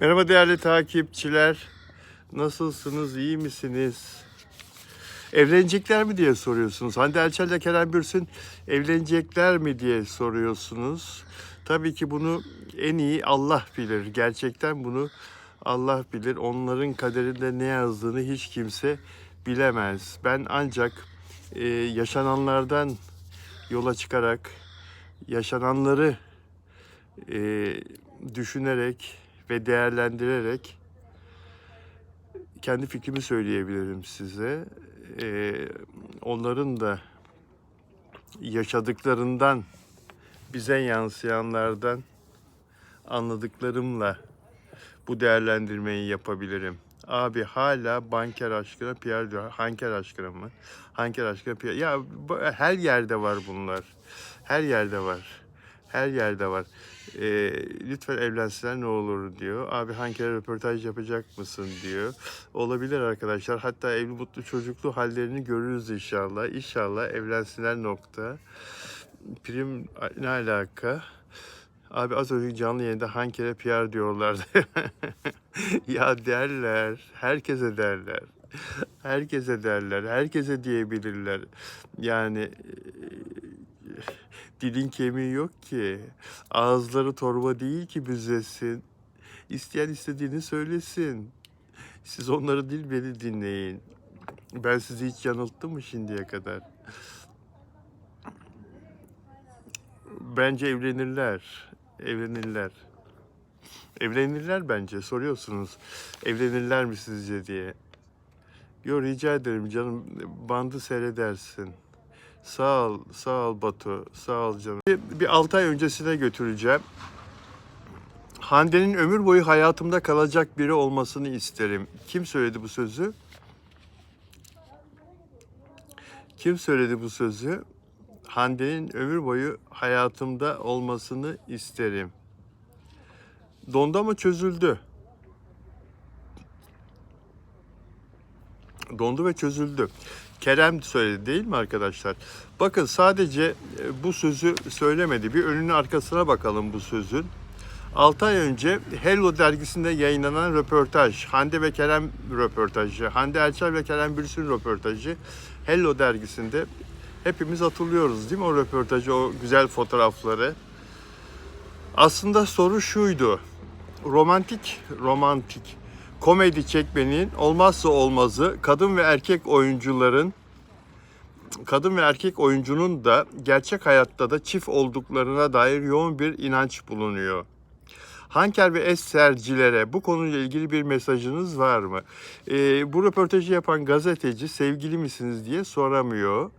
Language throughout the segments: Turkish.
Merhaba değerli takipçiler. Nasılsınız? iyi misiniz? Evlenecekler mi diye soruyorsunuz. Hande Erçel ile Kerem Bürsin evlenecekler mi diye soruyorsunuz. Tabii ki bunu en iyi Allah bilir. Gerçekten bunu Allah bilir. Onların kaderinde ne yazdığını hiç kimse bilemez. Ben ancak e, yaşananlardan yola çıkarak yaşananları e, düşünerek ve değerlendirerek kendi fikrimi söyleyebilirim size. E, onların da yaşadıklarından bize yansıyanlardan anladıklarımla bu değerlendirmeyi yapabilirim. Abi hala banker aşkına Pierre diyor. Hanker aşkına mı? Hanker aşkına Pierre. Ya her yerde var bunlar. Her yerde var. Her yerde var. Ee, lütfen evlensinler ne olur diyor. Abi Hanker'e röportaj yapacak mısın diyor. Olabilir arkadaşlar. Hatta evli mutlu çocuklu hallerini görürüz inşallah. İnşallah evlensinler nokta. Prim ne alaka? Abi az önce canlı yayında Hanker'e PR diyorlardı. ya derler. Herkese derler. Herkese derler. Herkese diyebilirler. Yani e, dilin kemiği yok ki. Ağızları torba değil ki büzesin. İsteyen istediğini söylesin. Siz onları değil beni dinleyin. Ben sizi hiç yanılttım mı şimdiye kadar? Bence evlenirler. Evlenirler. Evlenirler bence. Soruyorsunuz. Evlenirler mi sizce diye. Yo rica ederim canım. Bandı seyredersin. Sağ ol, sağ ol Batu. Sağ ol canım. Bir, bir 6 ay öncesine götüreceğim. Hande'nin ömür boyu hayatımda kalacak biri olmasını isterim. Kim söyledi bu sözü? Kim söyledi bu sözü? Hande'nin ömür boyu hayatımda olmasını isterim. Dondu ama çözüldü. Dondu ve çözüldü. Kerem söyledi değil mi arkadaşlar? Bakın sadece e, bu sözü söylemedi. Bir önünün arkasına bakalım bu sözün. 6 ay önce Hello dergisinde yayınlanan röportaj, Hande ve Kerem röportajı, Hande Erçel ve Kerem Bürsin röportajı Hello dergisinde hepimiz hatırlıyoruz değil mi o röportajı, o güzel fotoğrafları. Aslında soru şuydu. Romantik, romantik komedi çekmenin olmazsa olmazı kadın ve erkek oyuncuların kadın ve erkek oyuncunun da gerçek hayatta da çift olduklarına dair yoğun bir inanç bulunuyor. Hanker ve esercilere bu konuyla ilgili bir mesajınız var mı? Ee, bu röportajı yapan gazeteci sevgili misiniz diye soramıyor,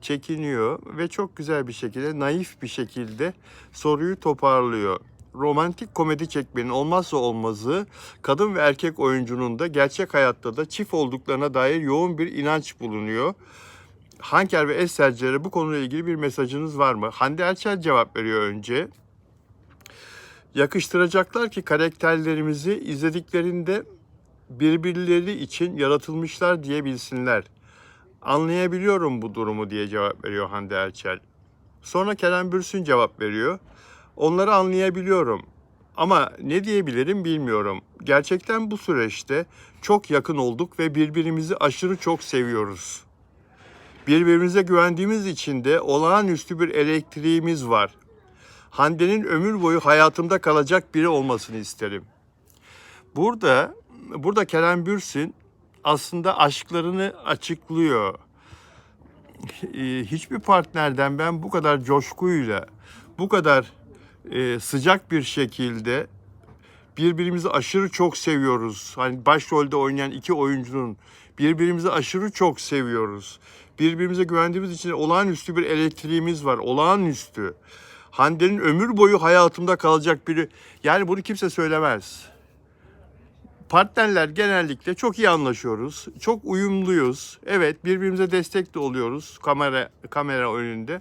çekiniyor ve çok güzel bir şekilde, naif bir şekilde soruyu toparlıyor. Romantik komedi çekmenin olmazsa olmazı kadın ve erkek oyuncunun da gerçek hayatta da çift olduklarına dair yoğun bir inanç bulunuyor. Hanker ve esercilere bu konuyla ilgili bir mesajınız var mı? Hande Erçel cevap veriyor önce yakıştıracaklar ki karakterlerimizi izlediklerinde birbirleri için yaratılmışlar diyebilsinler. Anlayabiliyorum bu durumu diye cevap veriyor Hande Erçel. Sonra Kerem Bürsin cevap veriyor. Onları anlayabiliyorum. Ama ne diyebilirim bilmiyorum. Gerçekten bu süreçte çok yakın olduk ve birbirimizi aşırı çok seviyoruz. Birbirimize güvendiğimiz için de olağanüstü bir elektriğimiz var. Hande'nin ömür boyu hayatımda kalacak biri olmasını isterim. Burada burada Kerem Bürsin aslında aşklarını açıklıyor. Hiçbir partnerden ben bu kadar coşkuyla, bu kadar e, sıcak bir şekilde birbirimizi aşırı çok seviyoruz. Hani başrolde oynayan iki oyuncunun birbirimizi aşırı çok seviyoruz. Birbirimize güvendiğimiz için olağanüstü bir elektriğimiz var. Olağanüstü. Hande'nin ömür boyu hayatımda kalacak biri. Yani bunu kimse söylemez. Partnerler genellikle çok iyi anlaşıyoruz. Çok uyumluyuz. Evet birbirimize destek de oluyoruz kamera kamera önünde.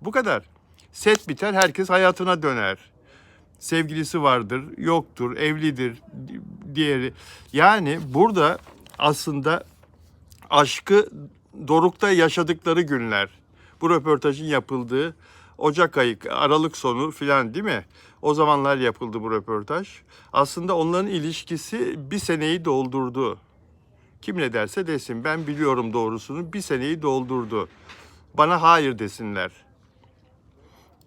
Bu kadar. Set biter herkes hayatına döner. Sevgilisi vardır, yoktur, evlidir, di- diğeri. Yani burada aslında aşkı dorukta yaşadıkları günler. Bu röportajın yapıldığı Ocak ayı, Aralık sonu filan değil mi? O zamanlar yapıldı bu röportaj. Aslında onların ilişkisi bir seneyi doldurdu. Kim ne derse desin ben biliyorum doğrusunu bir seneyi doldurdu. Bana hayır desinler.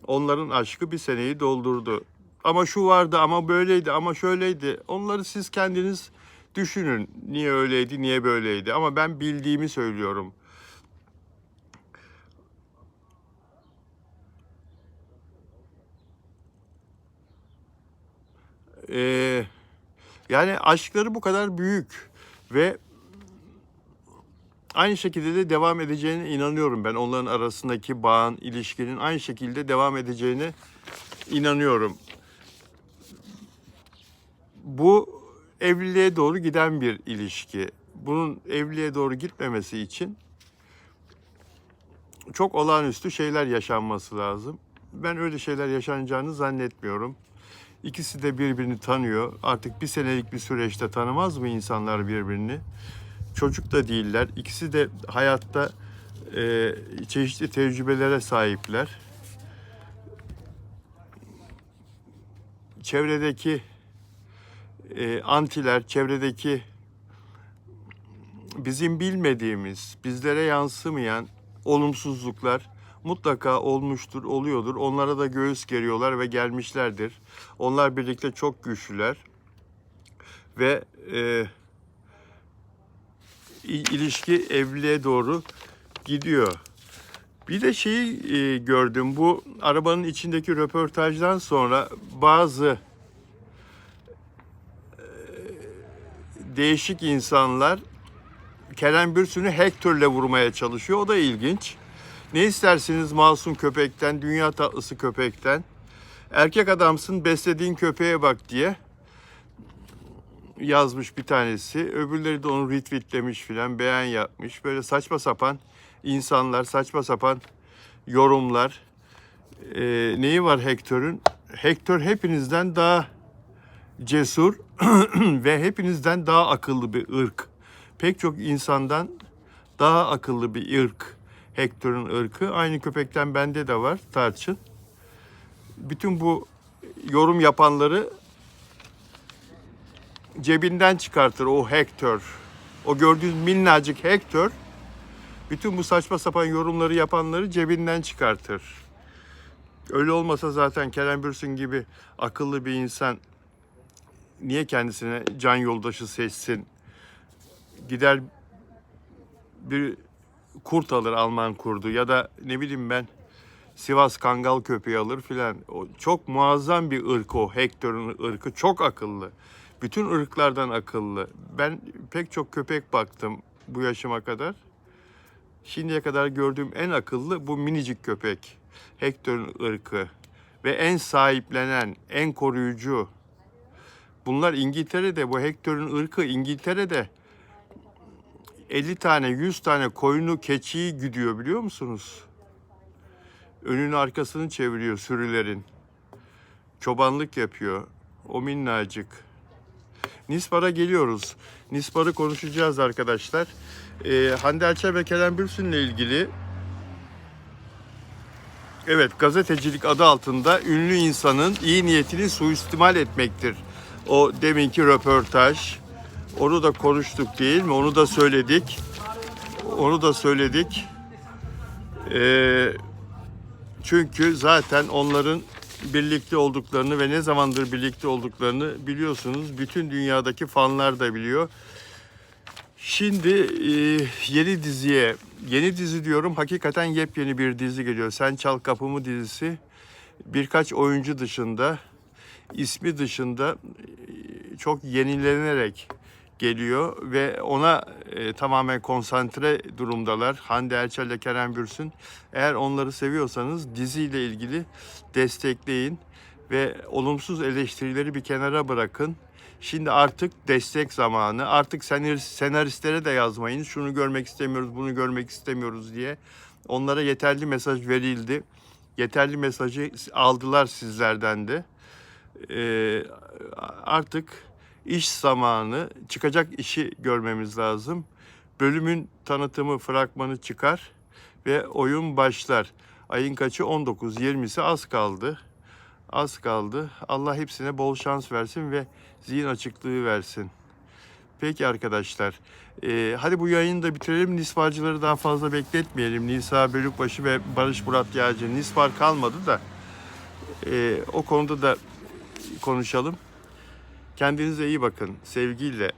Onların aşkı bir seneyi doldurdu. Ama şu vardı ama böyleydi ama şöyleydi. Onları siz kendiniz düşünün. Niye öyleydi niye böyleydi. Ama ben bildiğimi söylüyorum. Ee, yani aşkları bu kadar büyük ve aynı şekilde de devam edeceğine inanıyorum ben. Onların arasındaki bağın, ilişkinin aynı şekilde devam edeceğine inanıyorum. Bu evliliğe doğru giden bir ilişki. Bunun evliliğe doğru gitmemesi için çok olağanüstü şeyler yaşanması lazım. Ben öyle şeyler yaşanacağını zannetmiyorum. İkisi de birbirini tanıyor. Artık bir senelik bir süreçte tanımaz mı insanlar birbirini? Çocuk da değiller. İkisi de hayatta e, çeşitli tecrübelere sahipler. Çevredeki e, antiler, çevredeki bizim bilmediğimiz, bizlere yansımayan olumsuzluklar mutlaka olmuştur, oluyordur. Onlara da göğüs geriyorlar ve gelmişlerdir. Onlar birlikte çok güçlüler ve e, ilişki evliliğe doğru gidiyor. Bir de şeyi e, gördüm bu arabanın içindeki röportajdan sonra bazı e, değişik insanlar Kerem Bürsin'i Hector'le vurmaya çalışıyor. O da ilginç. Ne istersiniz masum köpekten, dünya tatlısı köpekten? Erkek adamsın beslediğin köpeğe bak diye yazmış bir tanesi. Öbürleri de onu retweetlemiş filan, beğen yapmış. Böyle saçma sapan insanlar, saçma sapan yorumlar. Ee, neyi var Hector'un? Hector hepinizden daha cesur ve hepinizden daha akıllı bir ırk. Pek çok insandan daha akıllı bir ırk. Hector'un ırkı. Aynı köpekten bende de var tarçın. Bütün bu yorum yapanları cebinden çıkartır o Hector. O gördüğünüz minnacık Hector bütün bu saçma sapan yorumları yapanları cebinden çıkartır. Öyle olmasa zaten Kerem Bürsin gibi akıllı bir insan niye kendisine can yoldaşı seçsin? Gider bir kurt alır Alman kurdu ya da ne bileyim ben Sivas Kangal köpeği alır filan. Çok muazzam bir ırk o. Hector'un ırkı çok akıllı. Bütün ırklardan akıllı. Ben pek çok köpek baktım bu yaşıma kadar. Şimdiye kadar gördüğüm en akıllı bu minicik köpek. Hector'un ırkı. Ve en sahiplenen, en koruyucu. Bunlar İngiltere'de, bu Hector'un ırkı İngiltere'de 50 tane, 100 tane koyunu, keçiyi güdüyor biliyor musunuz? Önünü arkasını çeviriyor sürülerin. Çobanlık yapıyor. O minnacık. Nispar'a geliyoruz. Nispar'ı konuşacağız arkadaşlar. Ee, Hande Erçel ve Kerem Bürsin'le ilgili Evet, gazetecilik adı altında ünlü insanın iyi niyetini suistimal etmektir. O deminki röportaj. Onu da konuştuk değil mi? Onu da söyledik. Onu da söyledik. Ee, çünkü zaten onların birlikte olduklarını ve ne zamandır birlikte olduklarını biliyorsunuz. Bütün dünyadaki fanlar da biliyor. Şimdi e, yeni diziye, yeni dizi diyorum hakikaten yepyeni bir dizi geliyor. Sen Çal Kapımı dizisi birkaç oyuncu dışında, ismi dışında e, çok yenilenerek geliyor ve ona e, tamamen konsantre durumdalar. Hande Erçel ile Kerem Bürsin. Eğer onları seviyorsanız diziyle ilgili destekleyin ve olumsuz eleştirileri bir kenara bırakın. Şimdi artık destek zamanı. Artık senarist- senaristlere de yazmayın. Şunu görmek istemiyoruz, bunu görmek istemiyoruz diye. Onlara yeterli mesaj verildi. Yeterli mesajı aldılar sizlerden de. Ee, artık iş zamanı, çıkacak işi görmemiz lazım. Bölümün tanıtımı, fragmanı çıkar ve oyun başlar. Ayın kaçı? 19, 20'si az kaldı. Az kaldı. Allah hepsine bol şans versin ve zihin açıklığı versin. Peki arkadaşlar. Ee, hadi bu yayını da bitirelim. Nisparcıları daha fazla bekletmeyelim. Nisa Bölükbaşı ve Barış Murat Yağcı. Nispar kalmadı da ee, o konuda da konuşalım. Kendinize iyi bakın. Sevgiyle